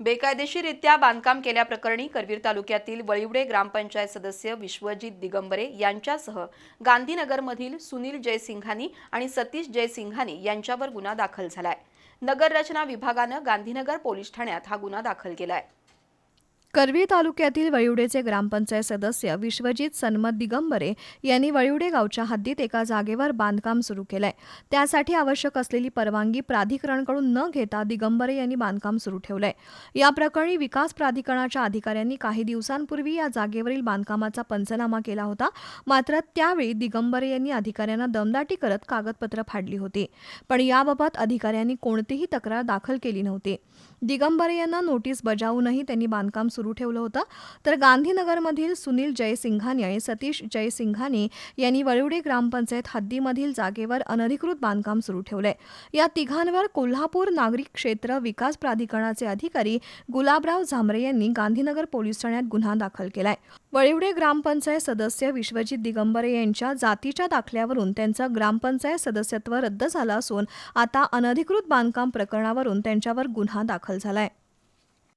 बेकायदेशीररित्या बांधकाम केल्याप्रकरणी करवीर तालुक्यातील वळिवडे ग्रामपंचायत सदस्य विश्वजित दिगंबरे यांच्यासह गांधीनगरमधील सुनील जयसिंघानी आणि सतीश जयसिंघानी यांच्यावर गुन्हा दाखल झालाय. नगररचना विभागानं गांधीनगर पोलीस ठाण्यात हा गुन्हा दाखल केलाय. करवी तालुक्यातील वळिवडेचे ग्रामपंचायत सदस्य विश्वजित सन्मत दिगंबरे यांनी वळिवडे गावच्या हद्दीत एका जागेवर बांधकाम सुरू केलंय. त्यासाठी आवश्यक असलेली परवानगी प्राधिकरणकडून न घेता दिगंबरे यांनी बांधकाम सुरू ठेवलंय. या प्रकरणी विकास प्राधिकरणाच्या अधिकाऱ्यांनी काही दिवसांपूर्वी या जागेवरील बांधकामाचा पंचनामा केला होता. मात्र त्यावेळी दिगंबरे यांनी अधिकाऱ्यांना दमदाटी करत कागदपत्र फाडली होती. पण याबाबत अधिकाऱ्यांनी कोणतीही तक्रार दाखल केली नव्हती. दिगंबरे यांना नोटीस बजावूनही त्यांनी बांधकाम सुरू सुरू ठेवलं होतं. तर गांधीनगरमधील सुनील जयसिंघानी आणि सतीश जयसिंघानी यांनी वळिवडे ग्रामपंचायत हद्दीमधील जागेवर अनधिकृत बांधकाम सुरू ठेवलंय. या तिघांवर कोल्हापूर नागरिक क्षेत्र विकास प्राधिकरणाचे अधिकारी गुलाबराव झांबरे यांनी गांधीनगर पोलीस ठाण्यात गुन्हा दाखल केलाय. वळिवडे ग्रामपंचायत सदस्य विश्वजित दिगंबरे यांच्या जातीच्या दाखल्यावरून त्यांचं ग्रामपंचायत सदस्यत्व रद्द झालं असून आता अनधिकृत बांधकाम प्रकरणावरून त्यांच्यावर गुन्हा दाखल झालाय.